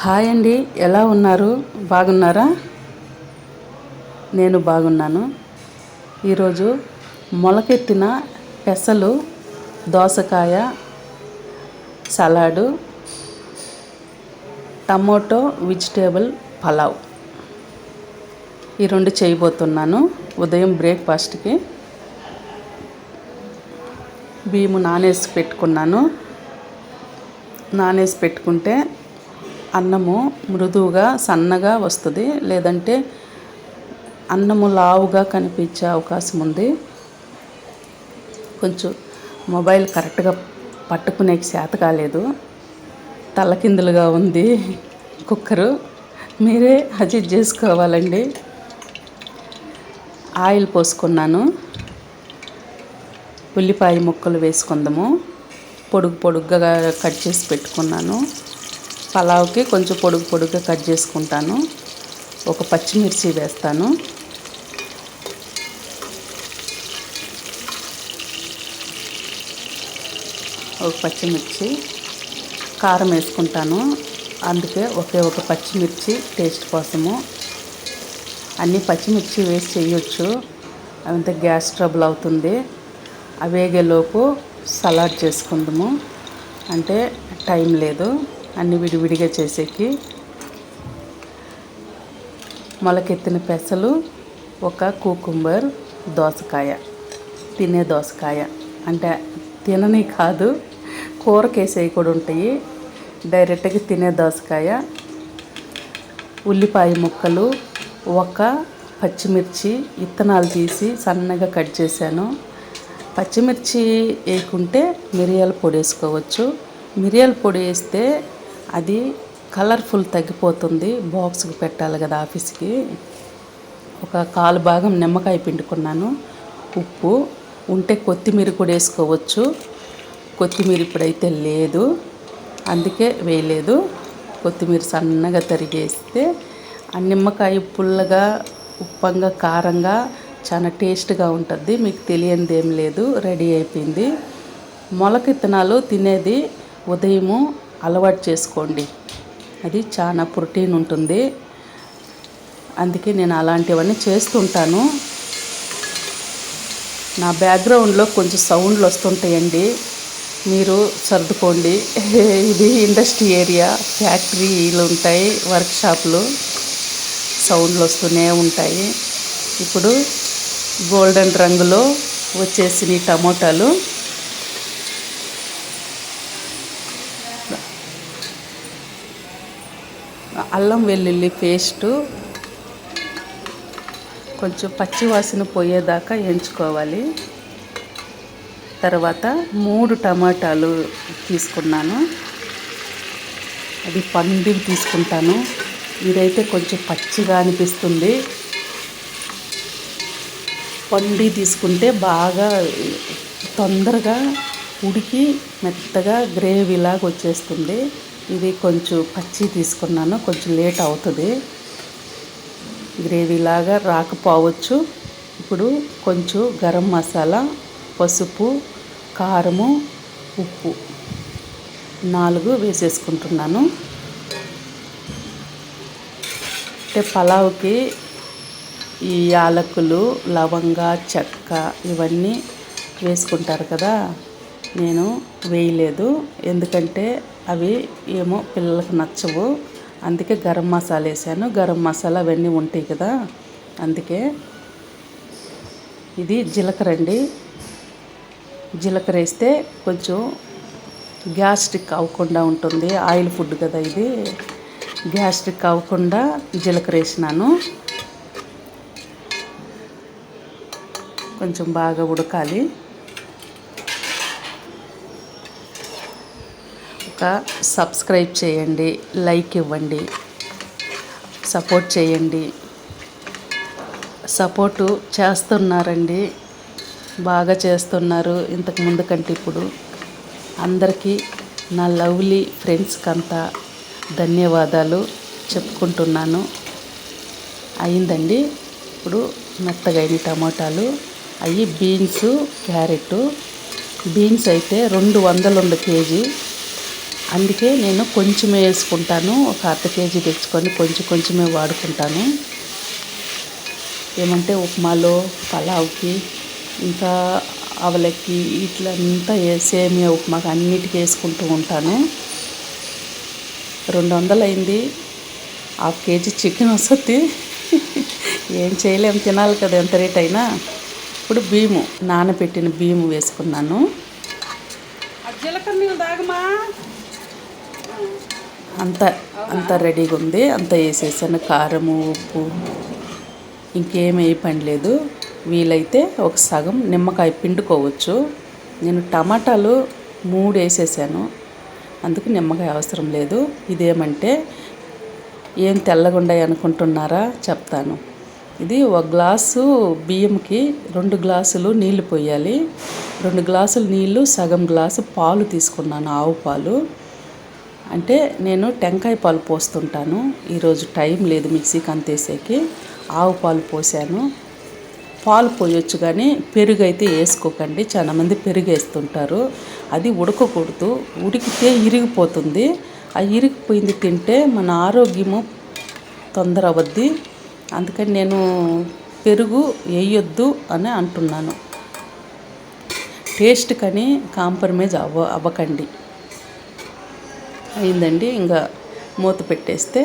Hi అండి ఎలా ఉన్నారు? బాగున్నారా? నేను బాగున్నాను. ఈరోజు మొలకెత్తిన పెసలు దోసకాయ సలాడు టమోటో వెజిటేబుల్ పలావ్. ఈ రెండు చేయబోతున్నాను. ఉదయం బ్రేక్ఫాస్ట్కి బియ్యము నానేసి పెట్టుకున్నాను. నానేసి పెట్టుకుంటే అన్నము మృదువుగా సన్నగా వస్తుంది. లేదంటే అన్నము లావుగా కనిపించే అవకాశం ఉంది. కొంచెం మొబైల్ కరెక్ట్గా పట్టుకునే చేత కాలేదు. తలకిందులుగా ఉంది కుక్కరు. మీరే అడ్జస్ట్ చేసుకోవాలండి. ఆయిల్ పోసుకున్నాను. ఉల్లిపాయ ముక్కలు వేసుకుందాము. పొడుగు పొడుగ్గా కట్ చేసి పెట్టుకున్నాను. పలావ్కి కొంచెం పొడుగు పొడుగ్గా కట్ చేసుకుంటాను. ఒక పచ్చిమిర్చి వేస్తాను. ఒక పచ్చిమిర్చి కారం వేసుకుంటాను. అందుకే ఒకే ఒక పచ్చిమిర్చి టేస్ట్ కోసము. అన్ని పచ్చిమిర్చి వేసి చేయొచ్చు. అంతే గ్యాస్ ట్రబుల్ అవుతుంది. అవేగేలోపు సలాడ్ చేసుకుందాము. అంటే టైం లేదు. అన్ని విడివిడిగా చేసేకి మొలకెత్తిన పెసలు ఒక కూకుంబర్ దోసకాయ. తినే దోసకాయ. అంటే తినని కాదు కూరకేసేవి కూడా ఉంటాయి. డైరెక్ట్గా తినే దోసకాయ ఉల్లిపాయ ముక్కలు ఒక పచ్చిమిర్చి విత్తనాలు తీసి సన్నగా కట్ చేశాను. పచ్చిమిర్చి వేయకుంటే మిరియాల పొడి వేసుకోవచ్చు. మిరియాల పొడి వేస్తే అది కలర్ఫుల్ తగ్గిపోతుంది. బాక్స్కి పెట్టాలి కదా ఆఫీస్కి. ఒక కాలు భాగం నిమ్మకాయ పిండుకున్నాను. ఉప్పు. ఉంటే కొత్తిమీర కూడా వేసుకోవచ్చు. కొత్తిమీర ఇప్పుడైతే లేదు. అందుకే వేయలేదు. కొత్తిమీర సన్నగా తరిగేస్తే ఆ నిమ్మకాయ పుల్లగా ఉప్పంగా కారంగా చాలా టేస్ట్గా ఉంటుంది. మీకు తెలియనిది ఏం లేదు. రెడీ అయిపోయింది. మొలకెత్తనాలు తినేది ఉదయము అలవాటు చేసుకోండి. అది చాలా ప్రోటీన్ ఉంటుంది. అందుకే నేను అలాంటివన్నీ చేస్తుంటాను. నా బ్యాక్గ్రౌండ్లో కొంచెం సౌండ్లు వస్తుంటాయండి. మీరు సర్దుకోండి. ఇది ఇండస్ట్రీ ఏరియా. ఫ్యాక్టరీలు ఉంటాయి వర్క్షాప్లు సౌండ్లు వస్తూనే ఉంటాయి. ఇప్పుడు గోల్డెన్ రంగులో వచ్చేసిన టమోటాలు. అల్లం వెల్లుల్లి పేస్టు కొంచెం పచ్చివాసన పోయేదాకా ఎంచుకోవాలి. తర్వాత మూడు టమాటాలు తీసుకున్నాను. అది పండుగ తీసుకుంటాను. ఇదైతే కొంచెం పచ్చిగా అనిపిస్తుంది. పండి తీసుకుంటే బాగా తొందరగా ఉడికి మెత్తగా గ్రేవీలాగా వచ్చేస్తుంది. ఇది కొంచెం పచ్చి తీసుకున్నాను కొంచెం లేట్ అవుతుంది. గ్రేవీలాగా రాకపోవచ్చు. ఇప్పుడు కొంచెం గరం మసాలా పసుపు కారము ఉప్పు నాలుగు వేసేసుకుంటున్నాను. అంటే పలావ్కి ఈ యాలకులు లవంగ చెక్క ఇవన్నీ వేసుకుంటారు కదా నేను వేయలేదు. ఎందుకంటే అవి ఏమో పిల్లలకు నచ్చవు. అందుకే గరం మసాలా వేసాను. గరం మసాలా అవన్నీ ఉంటాయి కదా అందుకే. ఇది జీలకర్ర అండి. జీలకర్ర వేస్తే కొంచెం గ్యాస్ట్రిక్ అవ్వకుండా ఉంటుంది. ఆయిల్ ఫుడ్ కదా ఇది. గ్యాస్ట్రిక్ అవ్వకుండా జీలకర్ర వేసినాను. కొంచెం బాగా ఉడకాలి. ఒక సబ్స్క్రైబ్ చేయండి లైక్ ఇవ్వండి సపోర్ట్ చేయండి. సపోర్టు చేస్తున్నారండి బాగా చేస్తున్నారు ఇంతకు ముందు కంటే ఇప్పుడు. అందరికీ నా లవ్లీ ఫ్రెండ్స్కి అంతా ధన్యవాదాలు చెప్పుకుంటున్నాను. అయిందండి ఇప్పుడు మెత్తగా అయిన టమాటాలు అవి బీన్స్ క్యారెట్. బీన్స్ అయితే రెండు వందలు ఉంది కేజీ. అందుకే నేను కొంచెమే వేసుకుంటాను. ఒక అర్ధ కేజీ తెచ్చుకొని కొంచెం కొంచెమే వాడుకుంటాను. ఏమంటే ఉప్మాలో పలావ్కి ఇంకా అవలకి ఇట్లంతా సేమియా ఉప్మాకి అన్నిటికీ వేసుకుంటూ ఉంటాను. రెండు వందలు అయింది హాఫ్ కేజీ చికెన్ వస్తుంది. ఏం చేయలేము తినాలి కదా ఎంత రేట్ అయినా. ఇప్పుడు బియ్యము నానబెట్టిన బియ్యము వేసుకున్నాను. జీలకర్ర నీళ్ళు తాగమా అంత అంత రెడీగా ఉంది అంత వేసేసాను. కారము ఉప్పు ఇంకేం పని లేదు. వీలైతే ఒక సగం నిమ్మకాయ పిండుకోవచ్చు. నేను టమాటాలు మూడు వేసేసాను. అందుకు నిమ్మకాయ అవసరం లేదు. ఇదేమంటే ఏం తెల్లగుండాయి అనుకుంటున్నారా చెప్తాను. ఇది ఒక గ్లాసు బియ్యంకి రెండు గ్లాసులు నీళ్ళు పోయాలి. రెండు గ్లాసులు నీళ్ళు సగం గ్లాసు పాలు తీసుకున్నాను ఆవు పాలు. అంటే నేను టెంకాయ పాలు పోస్తుంటాను. ఈరోజు టైం లేదు మిక్సీకి అంతేసేకి. ఆవు పాలు పోసాను. పాలు పోయొచ్చు కానీ పెరుగు అయితే వేసుకోకండి. చాలామంది పెరుగు వేస్తుంటారు అది ఉడకకూడదు. ఉడికితే ఇరిగిపోతుంది. ఆ ఇరిగిపోయింది తింటే మన ఆరోగ్యము తొందర అవద్ది. అందుకని నేను పెరుగు వేయొద్దు అని అంటున్నాను. టేస్ట్ కానీ కాంప్రమైజ్ అవ్వ అవ్వకండి. అయిందండి. ఇంకా మూత పెట్టేస్తే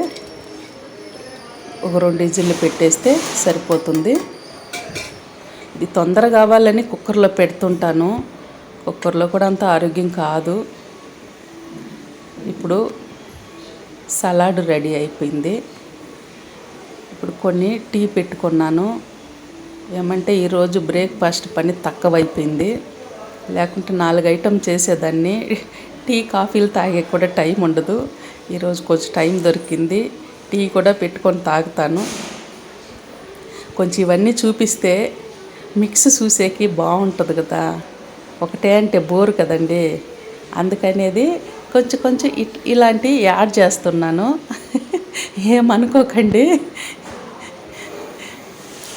ఒక రెండు ఇజిల్లు పెట్టేస్తే సరిపోతుంది. ఇది తొందర కావాలని కుక్కర్లో పెడుతుంటాను. కుక్కర్లో కూడా అంత ఆరోగ్యం కాదు. ఇప్పుడు సలాడ్ రెడీ అయిపోయింది. ఇప్పుడు కొన్ని టీ పెట్టుకున్నాను. ఏమంటే ఈరోజు బ్రేక్ఫాస్ట్ పని తక్కువైపోయింది. లేకుంటే నాలుగు ఐటెం చేసేదాన్ని. టీ కాఫీలు తాగే కూడా టైం ఉండదు. ఈరోజు కొంచెం టైం దొరికింది. టీ కూడా పెట్టుకొని తాగుతాను. కొంచెం ఇవన్నీ చూపిస్తే మిక్స్ చూసేకి బాగుంటుంది కదా. ఒకటే అంటే బోర్ కదండి. అందుకనేది కొంచెం కొంచెం ఇట్ ఇలాంటివి యాడ్ చేస్తున్నాను. ఏమనుకోకండి.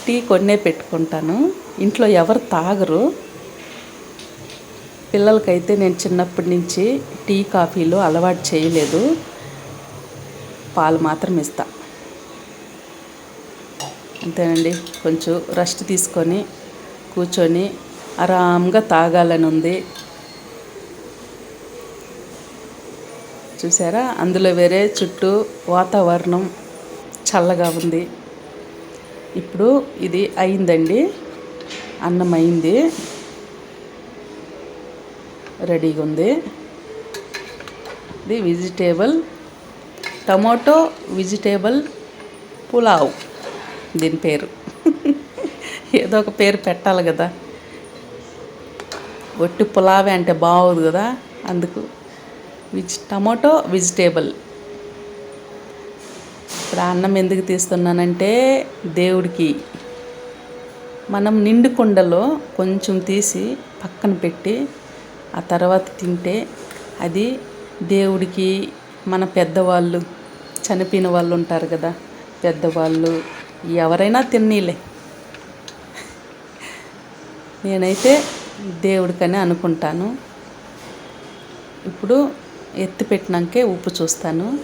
టీ కొన్నే పెట్టుకుంటాను. ఇంట్లో ఎవరు తాగరు. పిల్లలకైతే నేను చిన్నప్పటి నుంచి టీ కాఫీలు అలవాటు చేయలేదు. పాలు మాత్రం ఇస్తా. అంతేనండి. కొంచెం రెస్ట్ తీసుకొని కూర్చొని ఆరాంగా తాగాలని ఉంది. చూసారా? అందులో వేరే చుట్టూ వాతావరణం చల్లగా ఉంది. ఇప్పుడు ఇది అయిందండి. అన్నం అయింది. రెడీగా ఉంది ఇది వెజిటేబుల్ టమాటో వెజిటేబుల్ పులావ్. దీని పేరు. ఏదో ఒక పేరు పెట్టాలి కదా. ఒట్టి పులావే అంటే బాగోదు కదా. అందుకు విజ్ టమాటో వెజిటేబుల్. ఇప్పుడు అన్నం ఎందుకు తీస్తున్నానంటే దేవుడికి మనం నిండు కుండలో కొంచెం తీసి పక్కన పెట్టి ఆ తర్వాత తింటే అది దేవుడికి మన పెద్దవాళ్ళు చనిపోయిన వాళ్ళు ఉంటారు కదా పెద్దవాళ్ళు ఎవరైనా తిన్నీలే. నేనైతే దేవుడికని అనుకుంటాను. ఇప్పుడు ఎత్తి పెట్టినాకే ఉప్పు చూస్తాను.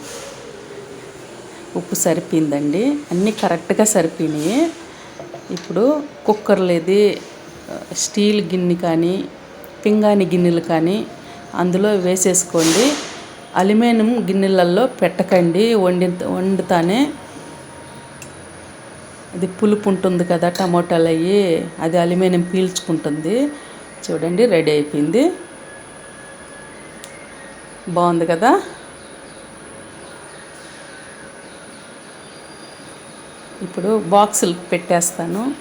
ఉప్పు సరిపోయిందండి. అన్నీ కరెక్ట్గా సరిపోయినాయి. ఇప్పుడు కుక్కర్లేది స్టీల్ గిన్నె కానీ పింగాణి గిన్నెలు కానీ అందులో వేసేసుకోండి. అల్యూమినియం గిన్నెలలో పెట్టకండి. వండి వండుతానే అది పులుపు ఉంటుంది కదా టమోటాలు అవి అది అల్యూమినియం పీల్చుకుంటుంది. చూడండి రెడీ అయిపోయింది. బాగుంది కదా? ఇప్పుడు బాక్సులు పెట్టేస్తాను.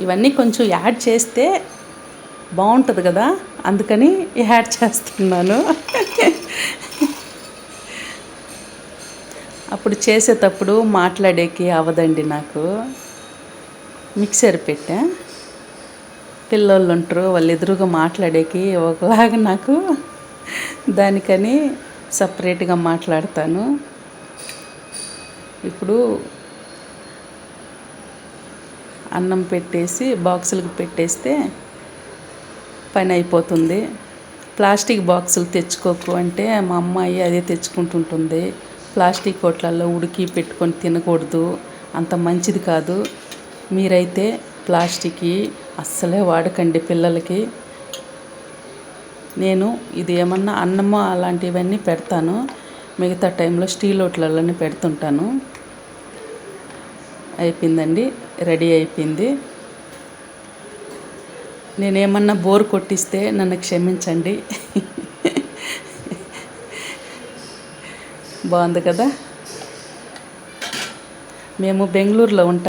ఇవన్నీ కొంచెం యాడ్ చేస్తే బాగుంటుంది కదా అందుకని యాడ్ చేస్తున్నాను. అప్పుడు చేసేటప్పుడు మాట్లాడేకి అవదండి నాకు. మిక్సర్ పెట్టా. పిల్లోళ్ళు ఉంటారు వాళ్ళు ఎదురుగా మాట్లాడేకి ఒకలాగా నాకు. దానికని సపరేట్గా మాట్లాడతాను. ఇప్పుడు అన్నం పెట్టేసి బాక్సులకు పెట్టేస్తే పని అయిపోతుంది. ప్లాస్టిక్ బాక్సులు తెచ్చుకోకు అంటే మా అమ్మాయి అదే తెచ్చుకుంటుంటుంది. ప్లాస్టిక్ కోట్లలో ఉడికి పెట్టుకొని తినకూడదు. అంత మంచిది కాదు. మీరైతే ప్లాస్టిక్ అస్సలే వాడకండి పిల్లలకి. నేను ఇది ఏమన్నా అన్నము అలాంటివన్నీ పెడతాను. మిగతా టైంలో స్టీల్ ఓట్లలోనే పెడుతుంటాను. అయిపోయిందండి. రెడీ అయిపోయింది. నేనేమన్నా బోర్ కొట్టిస్తే నన్ను క్షమించండి. బాగుంది కదా? మేము బెంగళూరులో ఉంటాం.